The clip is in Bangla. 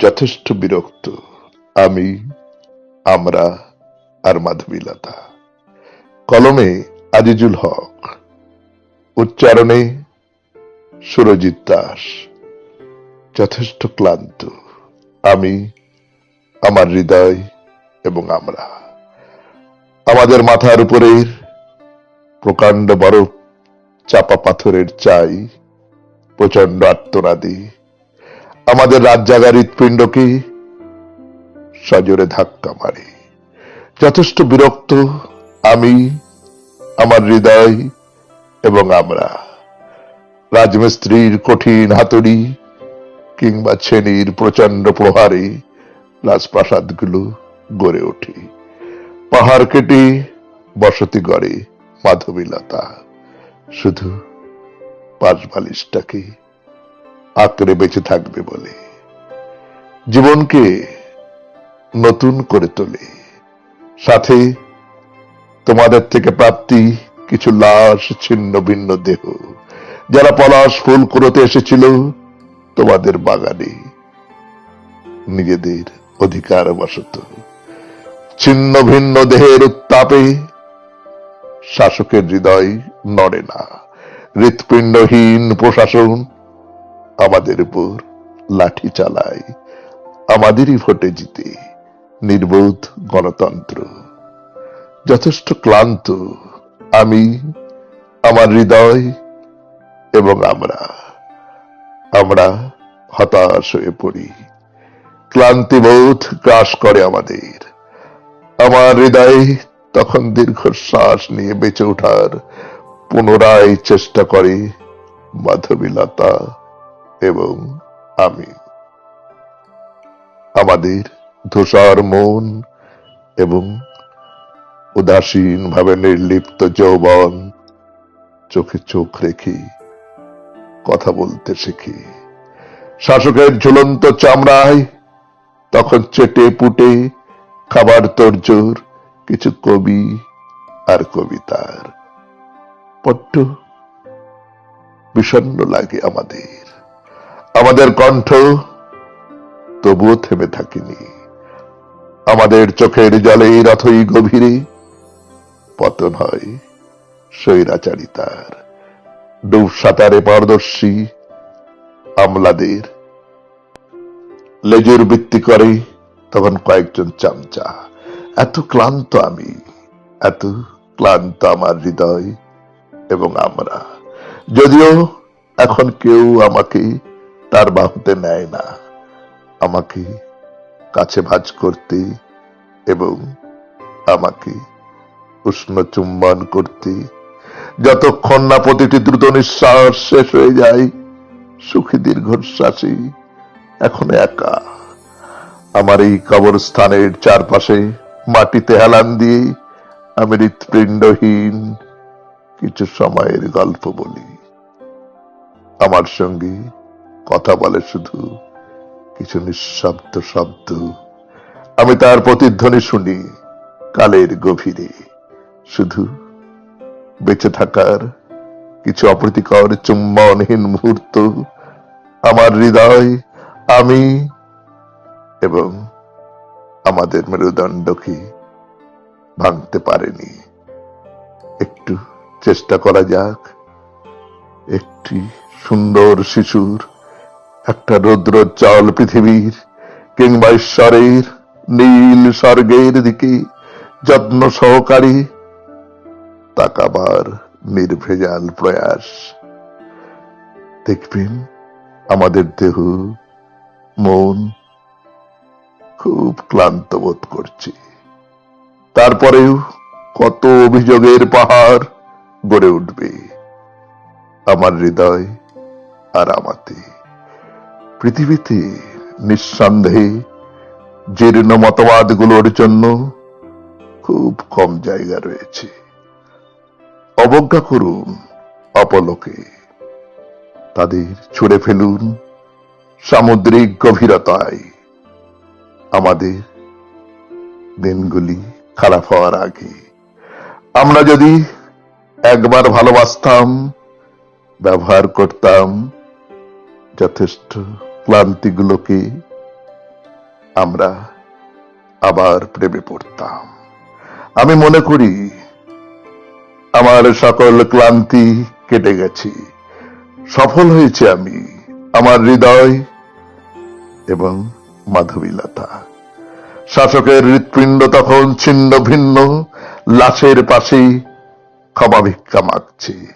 যথেষ্ট বিরক্ত। আমি, আমরা আর মাধবীলতা। কলমে আজিজুল হক। উচ্চারণে সুরজিৎ দাস। যথেষ্ট ক্লান্ত। আমি, আমার হৃদয় এবং আমরা। আমাদের মাথার উপরের প্রকাণ্ড বরফ চাপা পাথরের চাই প্রচণ্ড আত্মনাদি আমাদের রাত জাগার হৃৎপিণ্ডকে সজোরে ধাক্কা মারে। যথেষ্ট বিরক্ত আমি, আমার হৃদয় এবং আমরা। রাজমিস্ত্রির কঠিন হাতুড়ি কিংবা ছেনির প্রচণ্ড প্রহারে রাজপ্রাসাদগুলো গড়ে ওঠে। পাহাড় কেটে বসতি গড়ে মাধবীলতা। শুধু পাঁচ বালিশটাকে আঁকড়ে বেঁচে থাকবে বলে। জীবনকে নতুন করে তোলে। সাথে তোমাদের থেকে প্রাপ্তি কিছু লাশ, ছিন্ন ভিন্ন দেহ। যারা পলাশ ফুল কুড়োতে এসেছিল, তোমাদের বাগানে নিজেদের অধিকার বশত ছিন্ন ভিন্ন দেহের উত্তাপে শাসকের হৃদয় নড়ে না। হৃৎপিণ্ডহীন প্রশাসন আমাদের উপর লাঠি চালায় আমাদেরই ভোটে জিতে নির্বোধ গণতন্ত্র। যথেষ্ট ক্লান্ত আমি, আমার হৃদয় এবং আমরা। আমরা হতাশ হয়ে পড়ি। ক্লান্তিবোধ গ্রাস করে আমাদের। আমার হৃদয়ে তখন দীর্ঘশ্বাস নিয়ে বেঁচে ওঠার পুনরায় চেষ্টা করে মাধবীলতা এবং আমি। আমাদের ধূসর মন এবং উদাসীন ভাবে নির্লিপ্ত যৌবন চোখে চোখ রেখে কথা বলতে শিখি। শাসকের ঝুলন্ত চামড়ায় তখন চেটে পুটে খাবার তোরজোর কিছু কবি আর কবিতার পট্ট বিষণ্ণ লাগে আমাদের। আমাদের কণ্ঠ তবুও থেমে থাকিনি। আমাদের চোখের জলে রথই গভীরে পতন হয় স্বৈরাচারিতার। ডুব সাঁতারে পারদর্শী আমলাদের। লেজুর বৃত্তি করে তখন কয়েকজন চামচা। এত ক্লান্ত আমি, এত ক্লান্ত আমার হৃদয় এবং আমরা। যদিও এখন কেউ আমাকে তার বাহুতে নেয় না। আমাকে কাছে ভাজ করতে এবং আমাকে উষ্ণ চুম্বন করতে। যতক্ষণ না প্রতিটি দ্রুত নিঃশ্বাস শেষ হয়ে যায়, সুখী দীর্ঘশ্বাসী এখন একা। আমার এই কবরস্থানের চারপাশে মাটিতে হেলান দিয়ে আমি হৃৎপিণ্ডহীন কিছু সময়ের গল্প বলি। আমার সঙ্গে কথা বলে শুধু কিছু নিঃশব্দ শব্দ। আমি তার প্রতিধ্বনি শুনি কালের গভীরে। শুধু বেঁচে থাকার কিছু অপ্রীতিকর চুম্বনহীন মুহূর্ত আমার হৃদয়, আমি এবং আমাদের মেরুদণ্ডকে ভাঙতে পারেনি। একটু চেষ্টা করা যাক। একটি সুন্দর শিশুর একটা রৌদ্রোজ্জ্বল পৃথিবীর, কিংবা ঈশ্বরের নীল স্বর্গের দিকে যত্ন সহকারী তাকাবার নির্ভেজাল প্রয়াস। দেখবেন আমাদের দেহ, মন খুব ক্লান্ত বোধ করছে। তারপরেও কত অভিযোগের পাহাড় গড়ে উঠবে। আমার হৃদয় আর আমাতে। পৃথিবীতে নিঃসন্দেহে জীর্ণ মতবাদগুলোর জন্য খুব কম জায়গা রয়েছে। অবজ্ঞা করুন অপলোকে। তাদের ছুড়ে ফেলুন সামুদ্রিক গভীরতায়। আমাদের দিনগুলি খারাপ হওয়ার আগে আমরা যদি একবার ভালোবাসতাম, ব্যবহার করতাম যথেষ্ট ক্লান্তিগুলোকে আমরা আবার প্রেমে পড়তাম। আমি মনে করি আমার সকল ক্লান্তি কেটে গেছি। সফল হয়েছে আমি আমার হৃদয় এবং মাধবীলতা। শাসকের হৃৎপিণ্ড তখন ছিন্ন ভিন্ন, লাশের পাশেই ক্ষমা ভিক্ষা মাগছে।